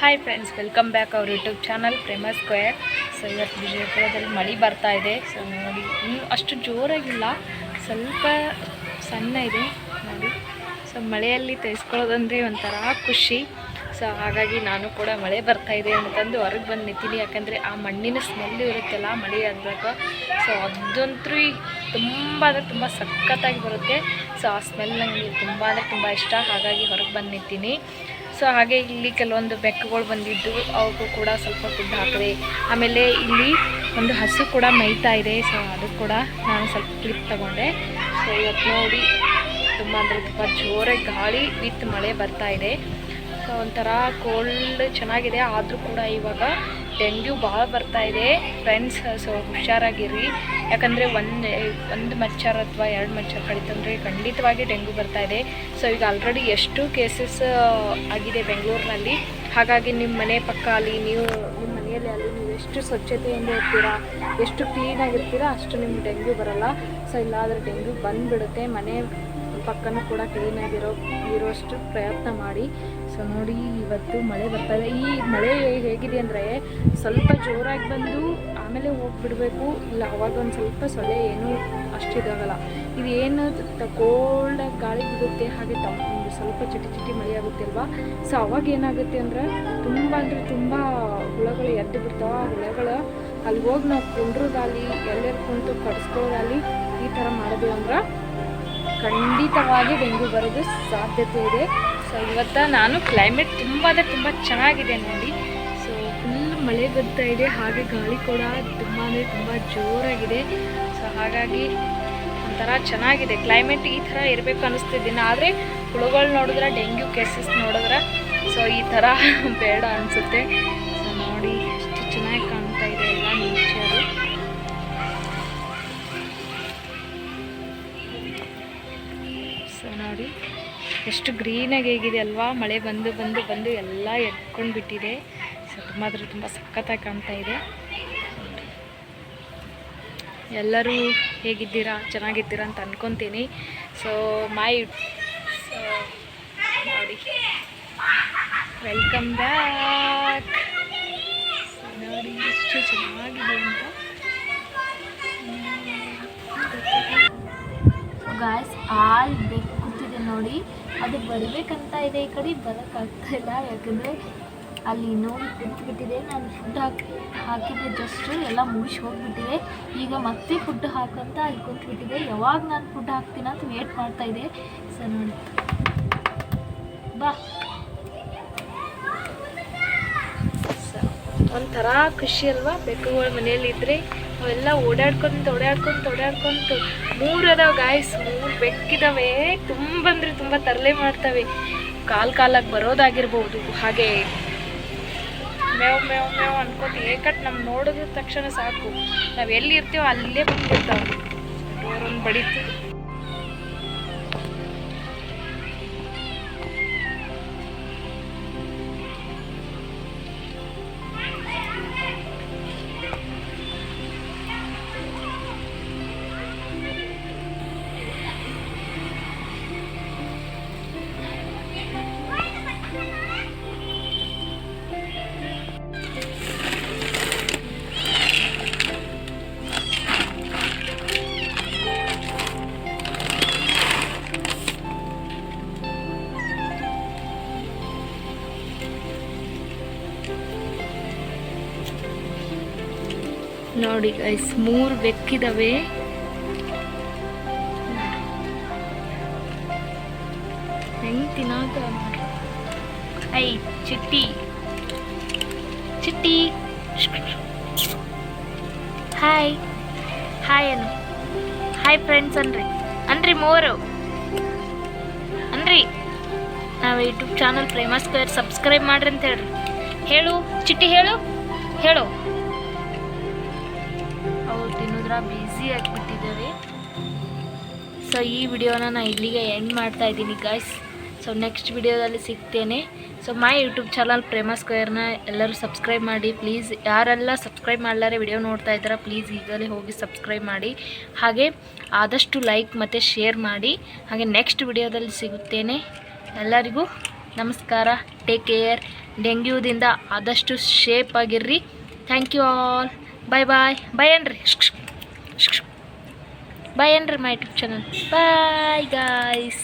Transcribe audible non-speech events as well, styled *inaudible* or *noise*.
Hi friends welcome back our YouTube channel Prema Square so ಇವತ್ತು ವಿಜಯಪುರದಲ್ಲಿ ಮಳೆ ಬರ್ತಾ ಇದೆ. ಸೊ ನೋಡಿ ಅಷ್ಟು ಜೋರಾಗಿಲ್ಲ. ಸ್ವಲ್ಪ ಸಣ್ಣ ಇದೆ ನೋಡಿ ಸೊ ಮಳೆಯಲ್ಲಿ ತೆಗೆಸ್ಕೊಳ್ಳೋದಂದರೆ ಒಂಥರ ಖುಷಿ. ಸೊ ಹಾಗಾಗಿ ನಾನು ಕೂಡ ಮಳೆ ಬರ್ತಾ ಇದೆ ಅಂತಂದು ಹೊರಗೆ ಬಂದು ನಿಂತೀನಿ. ಯಾಕಂದರೆ ಆ ಮಣ್ಣಿನ ಸ್ಮೆಲ್ ಇರುತ್ತಲ್ಲ, ಮಳೆ ಆದಾಗ ಸೊ ಅದಂತೂ ತುಂಬ ಅಂದರೆ ತುಂಬ ಸಖತ್ತಾಗಿ ಬರುತ್ತೆ. ಸೊ ಆ ಸ್ಮೆಲ್ ನನಗೆ ತುಂಬ ಅಂದರೆ ತುಂಬ ಇಷ್ಟ. ಹಾಗಾಗಿ ಹೊರಗೆ ಬಂದು ನಿಂತೀನಿ. ಸೊ ಹಾಗೆ ಇಲ್ಲಿ ಕೆಲವೊಂದು ಬೆಕ್ಕುಗಳು ಬಂದಿದ್ದು ಅವಕ್ಕೂ ಕೂಡ ಸ್ವಲ್ಪ ಫುಡ್ ಹಾಕಿದೆ. ಆಮೇಲೆ ಇಲ್ಲಿ ಒಂದು ಹಸು ಕೂಡ ಮೈತಾ ಇದೆ, ಸೊ ಅದು ಕೂಡ ನಾನು ಸ್ವಲ್ಪ ಕ್ಲಿಪ್ ತಗೊಂಡೆ. ಸೊ ಇವತ್ತು ನೋಡಿ, ತುಂಬ ಅಂದರೆ ತುಂಬ ಜೋರಾಗಿ ಗಾಳಿ ವಿತ್ ಮಳೆ ಬರ್ತಾ ಇದೆ. ಸೊ ಒಂಥರ ಕೋಲ್ಡ್ ಚೆನ್ನಾಗಿದೆ, ಆದರೂ ಕೂಡ ಇವಾಗ ಡೆಂಗ್ಯೂ ಭಾಳ ಬರ್ತಾ ಇದೆ. ಫ್ರೆಂಡ್ಸ್ ಸೊ ಹುಷಾರಾಗಿರಿ. ಯಾಕಂದರೆ ಒಂದು ಒಂದು ಮಚ್ಚರ್ ಅಥವಾ ಎರಡು ಮಚ್ಚರ್ ಕಡಿತಂದರೆ ಖಂಡಿತವಾಗಿ ಡೆಂಗ್ಯೂ ಬರ್ತಾ ಇದೆ. ಸೊ ಈಗ ಆಲ್ರೆಡಿ ಎಷ್ಟು ಕೇಸಸ್ ಆಗಿದೆ ಬೆಂಗಳೂರಿನಲ್ಲಿ. ಹಾಗಾಗಿ ನಿಮ್ಮ ಮನೆ ಪಕ್ಕ ಅಲ್ಲಿ, ನೀವು ನಿಮ್ಮ ಮನೆಯಲ್ಲಿ ಅಲ್ಲಿ ನೀವು ಎಷ್ಟು ಸ್ವಚ್ಛತೆಯಿಂದ ಇರ್ತೀರಾ, ಎಷ್ಟು ಕ್ಲೀನಾಗಿರ್ತೀರಾ ಅಷ್ಟು ನಿಮ್ಗೆ ಡೆಂಗ್ಯೂ ಬರಲ್ಲ. ಸೊ ಇಲ್ಲಾದರೆ ಡೆಂಗ್ಯೂ ಬಂದುಬಿಡುತ್ತೆ. ಮನೆ ಪಕ್ಕನೂ ಕೂಡ ಕ್ಲೀನಾಗಿರೋ ಇರೋಷ್ಟು ಪ್ರಯತ್ನ ಮಾಡಿ. ಸೊ ನೋಡಿ, ಇವತ್ತು ಮಳೆ ಬರ್ತಾ ಇದೆ ಈ ಮಳೆ ಹೇಗಿದೆ ಅಂದರೆ ಸ್ವಲ್ಪ ಜೋರಾಗಿ ಬಂದು ಆಮೇಲೆ ಹೋಗ್ಬಿಡ್ಬೇಕು. ಇಲ್ಲ, ಅವಾಗ ಒಂದು ಸ್ವಲ್ಪ ಸೊಳ್ಳೆ ಏನೂ ಅಷ್ಟಿದಾಗಲ್ಲ. ಇದು ಏನು ಕೋಲ್ಡಾಗಿ ಗಾಳಿ ಬಿಡುತ್ತೆ ಹಾಗೆ ಒಂದು ಸ್ವಲ್ಪ ಚಿಟಿ ಚಿಟಿ ಮಳೆ ಆಗುತ್ತೆ ಅಲ್ವಾ? ಸೊ ಅವಾಗ ಏನಾಗುತ್ತೆ ಅಂದರೆ ತುಂಬ ಅಂದರೆ ತುಂಬ ಹುಳಗಳು ಎದ್ದು ಬಿಡ್ತಾವೆ. ಆ ಹುಳಗಳು ಅಲ್ಲಿ ಹೋಗಿ ನಾವು ಕುಂಡ್ರದಾಗಲಿ ಎಲ್ಲರೂ ಕುಂತು ಕಡಿಸ್ಕೊಳ್ಳೋದಾಗಲಿ ಈ ಥರ ಮಾಡಿದ್ವಿ ಅಂದ್ರೆ ಖಂಡಿತವಾಗಿ ಡೆಂಗ್ಯೂ ಬರೋದು ಸಾಧ್ಯತೆ ಇದೆ. ಸೊ ಇವತ್ತ ನಾನು ಕ್ಲೈಮೇಟ್ ತುಂಬ ಅಂದರೆ ತುಂಬ ಚೆನ್ನಾಗಿದೆ ನೋಡಿ. ಸೊ ಫುಲ್ ಮಳೆ ಬರ್ತಾ ಇದೆ. ಹಾಗೆ ಗಾಳಿ ಕೂಡ ತುಂಬ ಅಂದರೆ ತುಂಬ ಜೋರಾಗಿದೆ. ಸೊ ಹಾಗಾಗಿ ಒಂಥರ ಚೆನ್ನಾಗಿದೆ. ಕ್ಲೈಮೇಟ್ ಈ ಥರ ಇರಬೇಕು ಅನ್ನಿಸ್ತಿದ್ದೀನಿ ಆದರೆ ಹುಳುಗಳು ನೋಡಿದ್ರೆ, ಡೆಂಗ್ಯೂ ಕೇಸಸ್ ನೋಡಿದ್ರೆ ಸೊ ಈ ಥರ *laughs* ಬೇಡ ಅನಿಸುತ್ತೆ. ಸೊ ನೋಡಿ. ನೋಡಿ. ಎಷ್ಟು ಗ್ರೀನಾಗಿ ಹೇಗಿದೆ ಅಲ್ವಾ? ಮಳೆ ಬಂದು ಬಂದು ಬಂದು ಎಲ್ಲ ಎದ್ಕೊಂಡು ಬಿಟ್ಟಿದೆ. ಸೊ ತುಂಬ ಅಂದರೆ ತುಂಬ ಸಖತ್ತಾಗಿ ಕಾಣ್ತಾ ಇದೆ. ಎಲ್ಲರೂ ಹೇಗಿದ್ದೀರಾ? ಚೆನ್ನಾಗಿದ್ದೀರಾ ಅಂತ ಅಂದ್ಕೊತೀನಿ ಸೊ ಮೈ ಸೊ ನೋಡಿ. ವೆಲ್ಕಮ್ ಬ್ಯಾಕ್ ನೋಡಿ, ಎಷ್ಟು ಚೆನ್ನಾಗಿದೆ ಅಂತ. ಗಾಯ್ಸ್ ಆಲ್ ಬೇಕು ಕೂತಿದೆ ನೋಡಿ. ಅದು ಬರಬೇಕಂತ ಇದೆ ಈ ಕಡೆ, ಬರೋಕ್ಕಾಗ್ತಾ ಇಲ್ಲ. ಯಾಕಂದರೆ ಅಲ್ಲಿ ನೋಡಿ ಕುಂತ್ಬಿಟ್ಟಿದೆ ನಾನು ಫುಡ್ ಹಾಕಿ, ಹಾಕಿದ್ದೆ ಜಸ್ಟ್ ಎಲ್ಲ ಮುಗಿಸಿ ಹೋಗಿಬಿಟ್ಟಿದೆ. ಈಗ ಮತ್ತೆ ಫುಡ್ ಹಾಕಂತ ಅಲ್ಲಿ ಕುಂತ್ಬಿಟ್ಟಿದೆ. ಯಾವಾಗ ನಾನು ಫುಡ್ ಹಾಕ್ತೀನಿ ಅಂತ ವೇಟ್ ಮಾಡ್ತಾ ಇದೆ. ಸೊ ನೋಡಿ. ಬಾ. ಒಂಥರ ಖುಷಿ ಅಲ್ವಾ? ಬೆಕ್ಕುಗಳು ಮನೆಯಲ್ಲಿ ಇದ್ರೆ ಅವೆಲ್ಲ ಓಡಾಡ್ಕೊಂತ ಓಡಾಡ್ಕೊಂತ ಓಡಾಡ್ಕೊಂತ ಮೂರು ಅದಾವ ಗಾಯ್ಸ್ ಮೂರು ಬೆಕ್ಕಿದಾವೆ. ತುಂಬ ಅಂದ್ರೆ ತುಂಬ ತರಲೆ ಮಾಡ್ತವೆ. ಕಾಲ್ ಕಾಲಾಗಿ ಬರೋದಾಗಿರ್ಬೋದು. ಹಾಗೆ ಮೇವ್ ಮೇವ್ ಮೇವ್ ಅನ್ಕೋತ. ಏಕಟ್ ನಮ್ಗೆ ನೋಡಿದ ತಕ್ಷಣ ಸಾಕು. ನಾವು ಎಲ್ಲಿ ಇರ್ತೀವೋ ಅಲ್ಲೇ ಬಂದ್ಬಿಡ್ತಾವೆ. ಡೋರ್ ಒಂದು ನೋಡಿ ಗೈಸ್ ಮೂರು ಬೆಕ್ಕಿದಾವೆ. ಹೆಂಗ್ ತಿನ್ನಾಕ ಐ, ಚಿಟ್ಟಿ. ಚಿಟ್ಟಿ. Hi hi Anu. Hi friends ಅನ್ರಿ. ಅನ್ರಿ ಮೂವರು ಅನ್ರಿ, ನಾವು YouTube channel Prema Square subscribe ಮಾಡ್ರಿ ಅಂತ ಹೇಳ್ರಿ. ಹೇಳು, ಚಿಟ್ಟಿ ಹೇಳು? ಹೇಳು. ತಿನ್ನೋದ್ರ ಬ್ಯುಸಿ ಆಗಿಬಿಟ್ಟಿದ್ದೇವೆ. ಸೊ ಈ ವಿಡಿಯೋನ ನಾನು ಇಲ್ಲಿಗೆ ಎಂಡ್ ಮಾಡ್ತಾ ಇದ್ದೀನಿ ಗಾಯ್ಸ್ ಸೊ ನೆಕ್ಸ್ಟ್ ವಿಡಿಯೋದಲ್ಲಿ ಸಿಗ್ತೇನೆ. So my YouTube channel Prema ಸ್ಕ್ವೇರ್ನ ಎಲ್ಲರೂ ಸಬ್ಸ್ಕ್ರೈಬ್ ಮಾಡಿ. ಪ್ಲೀಸ್ ಯಾರೆಲ್ಲ ಸಬ್ಸ್ಕ್ರೈಬ್ ಮಾಡಲಾರೆ ವಿಡಿಯೋ ನೋಡ್ತಾ ಇದ್ದೀರಾ ಪ್ಲೀಸ್ ಈಗಲೇ ಹೋಗಿ ಸಬ್ಸ್ಕ್ರೈಬ್ ಮಾಡಿ. ಹಾಗೆ ಆದಷ್ಟು ಲೈಕ್ ಮತ್ತು ಶೇರ್ ಮಾಡಿ. ಹಾಗೆ ನೆಕ್ಸ್ಟ್ ವಿಡಿಯೋದಲ್ಲಿ ಸಿಗುತ್ತೇನೆ. ಎಲ್ಲರಿಗೂ ನಮಸ್ಕಾರ. ಟೇಕ್ ಕೇರ್ ಡೆಂಗ್ಯೂದಿಂದ ಆದಷ್ಟು shape ಆಗಿರ್ರಿ. Thank you all bye bye bye ಏನ್ರಿ? ಬಾಯ್ ಏನ್ರಿ my YouTube channel bye guys